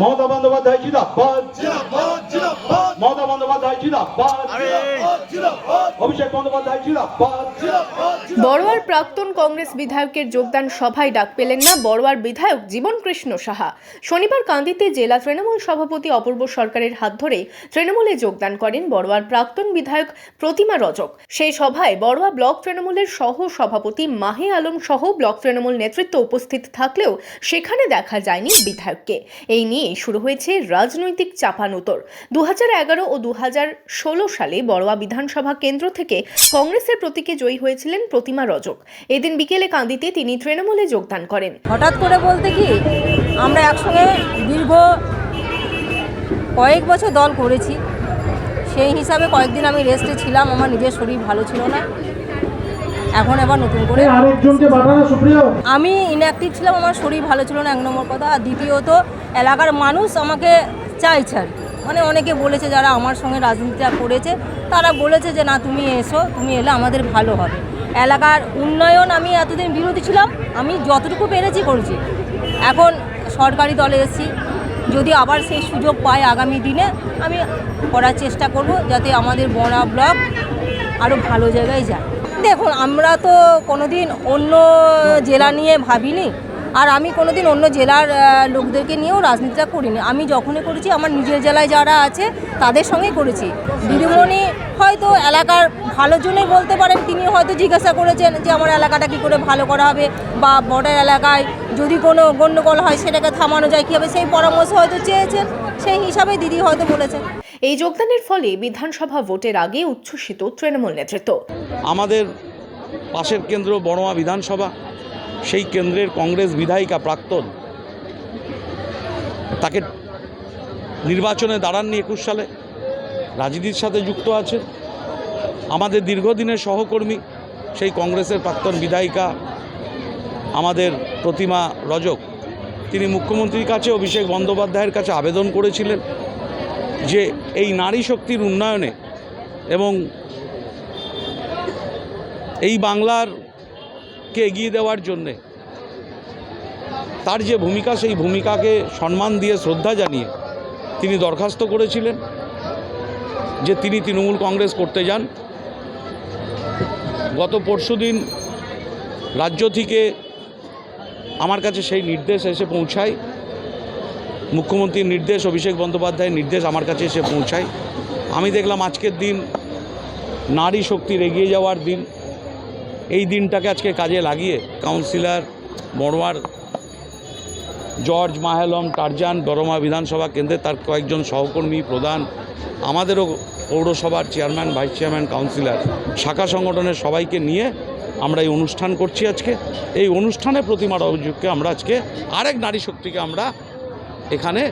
মমতা বন্দ্যোপাধ্যায় জিদাবাদ মমতা বন্দ্যোপাধ্যায় জিদাবাদ অভিষেক বন্দ্যোপাধ্যায় জিদাবাদ বড়োয়ার প্রাক্তন কংগ্রেস বিধায়কের যোগদান সভায় ডাক পেলেন না বড়োয়ার বিধায়ক জীবন কৃষ্ণ সাহা। শনিবার কান্দিতে জেলা তৃণমূল সভাপতি অপূর্ব সরকারের হাত ধরে তৃণমূলে যোগদান করেন বড়োয়ার প্রাক্তন বিধায়ক প্রতিমা রজক। সেই সভায় বড়োয়া ব্লক তৃণমূলের সহ সভাপতি মাহে আলম সহ ব্লক তৃণমূল নেতৃত্ব উপস্থিত থাকলেও সেখানে দেখা যায়নি বিধায়ককে। এই নিয়ে শুরু হয়েছে রাজনৈতিক চাপানুতর। দু এগারো ও দু ষোলো সালে বড়োয়া বিধানসভা কেন্দ্র থেকে কংগ্রেসের প্রতীকে জয়ী হয়েছিলেন প্রতিমা রজক। এদিন বিকেলে কান্দিতে তিনি তৃণমূলে যোগদান করেন। হঠাৎ করে বলতে কি, আমরা একসঙ্গে দীর্ঘ কয়েক বছর দল করেছি। সেই হিসাবে কয়েকদিন আমি রেস্টে ছিলাম, আমার নিজের শরীর ভালো ছিল না। এখন আবার নতুন করে আরেকজনকে পাঠানো সুপ্রিয়। আমি ইনঅ্যাক্টিভ ছিলাম আমার শরীর ভালো ছিল না এক নম্বর কথা। আর দ্বিতীয়ত এলাকার মানুষ আমাকে চাইছে আর মানে অনেকে বলেছে যারা আমার সঙ্গে রাজনীতিটা করেছে তারা বলেছে যে না তুমি এসো তুমি এলে আমাদের ভালো হবে। এলাকার উন্নয়ন আমি এতদিন বিরোধী ছিলাম আমি যতটুকু পেরেছি করেছি। এখন সরকারি দলে এসেছি যদি আবার সেই সুযোগ পাই আগামী দিনে আমি করার চেষ্টা করব যাতে আমাদের বড়া ব্লক আরও ভালো জায়গায় যায়। দেখুন, আমরা তো কোনোদিন অন্য জেলা নিয়ে ভাবিনি, আর আমি কোনোদিন অন্য জেলার লোকদেরকে নিয়েও রাজনীতিটা করিনি। আমি যখনই করেছি, আমার নিজের জেলায় যারা আছে, তাদের সঙ্গে করেছি। দিদিমণি হয়তো এলাকার ভালোর জন্যই বলতে পারেন তিনি হয়তো জিজ্ঞাসা করেছেন যে আমার এলাকাটা কী করে ভালো করা হবে, বা বর্ডার এলাকায় যদি কোনো গণ্ডগোল হয়, সেটাকে থামানো যায় কীভাবে, সেই পরামর্শ হয়তো চেয়েছেন, সেই হিসাবে দিদি হয়তো বলেছেন। এই যোগদানের ফলে বিধানসভা ভোটের আগে উচ্ছ্বসিত তৃণমূল নেতৃত্ব। আমাদের পাশের কেন্দ্র বড়োয়া বিধানসভা, সেই কেন্দ্রের কংগ্রেস বিধায়িকা প্রাক্তন, তাকে নির্বাচনে দাঁড়াননি একুশ সালে, রাজনীতির সাথে যুক্ত আছে। আমাদের দীর্ঘদিনের সহকর্মী, সেই কংগ্রেসের প্রাক্তন বিধায়িকা, আমাদের প্রতিমা রজক, তিনি মুখ্যমন্ত্রীর কাছে অভিষেক বন্দ্যোপাধ্যায়ের কাছে আবেদন করেছিলেন। যে এই নারী শক্তির উন্নয়নে এবং এই বাংলারকে এগিয়ে দেওয়ার জন্যে তার যে ভূমিকা, সেই ভূমিকাকে সম্মান দিয়ে, শ্রদ্ধা জানিয়ে তিনি দরখাস্ত করেছিলেন যে তিনি তৃণমূল কংগ্রেস করতে যান। গত পরশুদিন রাজ্য থেকে আমার কাছে সেই নির্দেশ এসে পৌঁছায়। মুখ্যমন্ত্রীর নির্দেশ, অভিষেক বন্দ্যোপাধ্যায়ের নির্দেশ আমার কাছে এসে পৌঁছায়। আমি দেখলাম আজকের দিন নারী শক্তির এগিয়ে যাওয়ার দিন। এই দিনটাকে আজকে কাজে লাগিয়ে কাউন্সিলর বড়োয়ার, জর্জ মাহেলম, টারজান বড়মা বিধানসভা কেন্দ্রে তার কয়েকজন সহকর্মী প্রধান, আমাদেরও পৌরসভার চেয়ারম্যান, ভাইস চেয়ারম্যান, কাউন্সিলর, শাখা সংগঠনের সবাইকে নিয়ে আমরা এই অনুষ্ঠান করছি আজকে। এই অনুষ্ঠানে প্রতিমা অভিযোগকে আমরা আজকে আরেক নারী শক্তিকে আমরা এখানে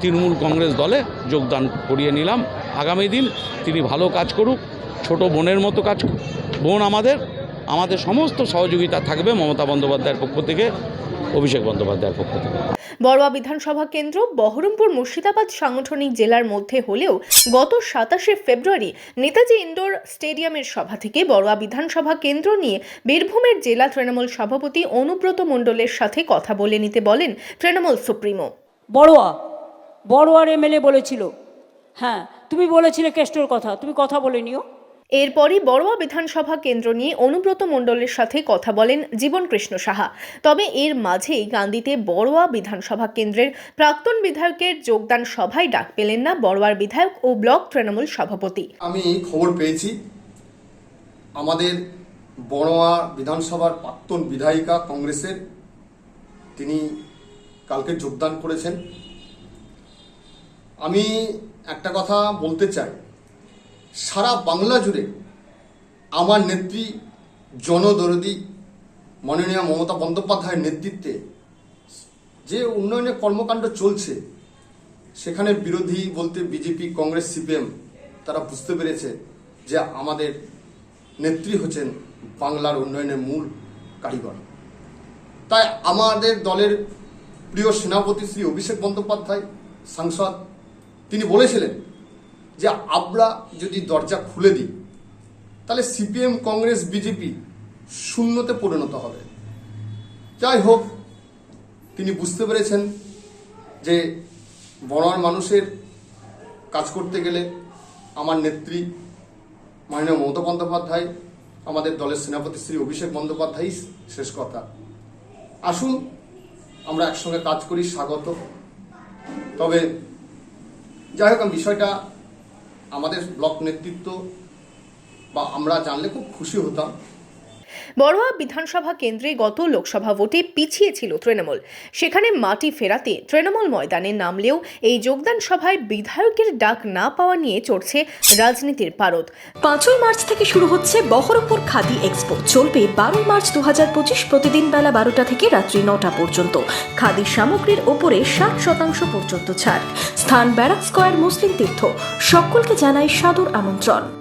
তৃণমূল কংগ্রেস দলে যোগদান করিয়ে নিলাম। আগামী দিন তিনি ভালো কাজ করুক, ছোট বোনের মতো কাজ। বোন আমাদের আমাদের সমস্ত সহযোগিতা থাকবে মমতা বন্দ্যোপাধ্যায়ের পক্ষ থেকে, অভিষেক বন্দ্যোপাধ্যায়ের পক্ষ থেকে। বড়োয়া বিধানসভা কেন্দ্র বহরমপুর মুর্শিদাবাদ সাংগঠনিক জেলার মধ্যে হলেও গত সাতাশে ফেব্রুয়ারি নেতাজি ইন্ডোর স্টেডিয়ামের সভা থেকে বড়োয়া বিধানসভা কেন্দ্র নিয়ে বীরভূমের জেলা তৃণমূল সভাপতি অনুব্রত মণ্ডলের সাথে কথা বলে নিতে বলেন তৃণমূল সুপ্রিমো। বড়োয়া। বড়োয়ার এমএলএ বলেছিল। হ্যাঁ তুমি বলেছিলে কেষ্টর কথা তুমি কথা বলে নিও। এরপরই বড়োয়া বিধানসভা কেন্দ্র নিয়ে অনুব্রত মণ্ডলের সাথে কথা বলেন জীবন কৃষ্ণ সাহা। তবে এর মাঝেই গান্ধীতে বড়োয়া বিধানসভা কেন্দ্রের প্রাক্তন বিধায়কের যোগদান সভায় ডাক পেলেন না বড়োয়ার বিধায়ক ও ব্লক তৃণমূল সভাপতি। আমি খবর পেয়েছি আমাদের বড়োয়া বিধানসভার প্রাক্তন বিধায়িকা কংগ্রেসের তিনি কালকে যোগদান করেছেন। আমি একটা কথা বলতে চাই। সারা বাংলা জুড়ে আমার নেত্রী জনদরদি মাননীয় মমতা বন্দ্যোপাধ্যায়ের নেতৃত্বে যে উন্নয়নের কর্মকাণ্ড চলছে, সেখানে বিরোধী বলতে বিজেপি, কংগ্রেস, সিপিএম তারা বুঝতে পেরেছে যে আমাদের নেত্রী হচ্ছেন বাংলার উন্নয়নের মূল কারিগর। তাই আমাদের দলের প্রিয় সেনাপতি শ্রী অভিষেক বন্দ্যোপাধ্যায়, সাংসদ, তিনি বলেছিলেন যে আমরা যদি দরজা খুলে দিই, তাহলে সিপিএম, কংগ্রেস, বিজেপি শূন্যতে পরিণত হবে। যাই হোক, তিনি বুঝতে পেরেছেন যে বড়োয়ার মানুষের কাজ করতে গেলে আমার নেত্রী মাননীয় মমতা বন্দ্যোপাধ্যায়, আমাদের দলের সেনাপতি শ্রী অভিষেক বন্দ্যোপাধ্যায়ই শেষ কথা। আসুন আমরা একসঙ্গে কাজ করি, স্বাগত। তবে যাই হোক, বিষয়টা আমাদের ব্লক নেতৃত্ব বা আমরা জানলে খুব খুশি হতাম। বড়োয়া বিধানসভা কেন্দ্রে গত লোকসভা ভোটে পিছিয়ে ছিল তৃণমূল। সেখানে মাটি ফেরাতে তৃণমূল ময়দানে নামলেও এই যোগদান সভায় বিধায়কের ডাক না পাওয়া নিয়ে চড়ছে রাজনীতির পারদ। পাঁচই মার্চ থেকে শুরু হচ্ছে বহরমপুর খাদি এক্সপো। চলবে বারোই মার্চ দু পঁচিশ প্রতিদিন বেলা বারোটা থেকে রাত্রি নটা পর্যন্ত। খাদি সামগ্রীর ওপরে ষাট শতাংশ পর্যন্ত ছাড়। স্থান ব্যারাক স্কয়ার মুসলিম তীর্থ। সকলকে জানাই সাদর আমন্ত্রণ।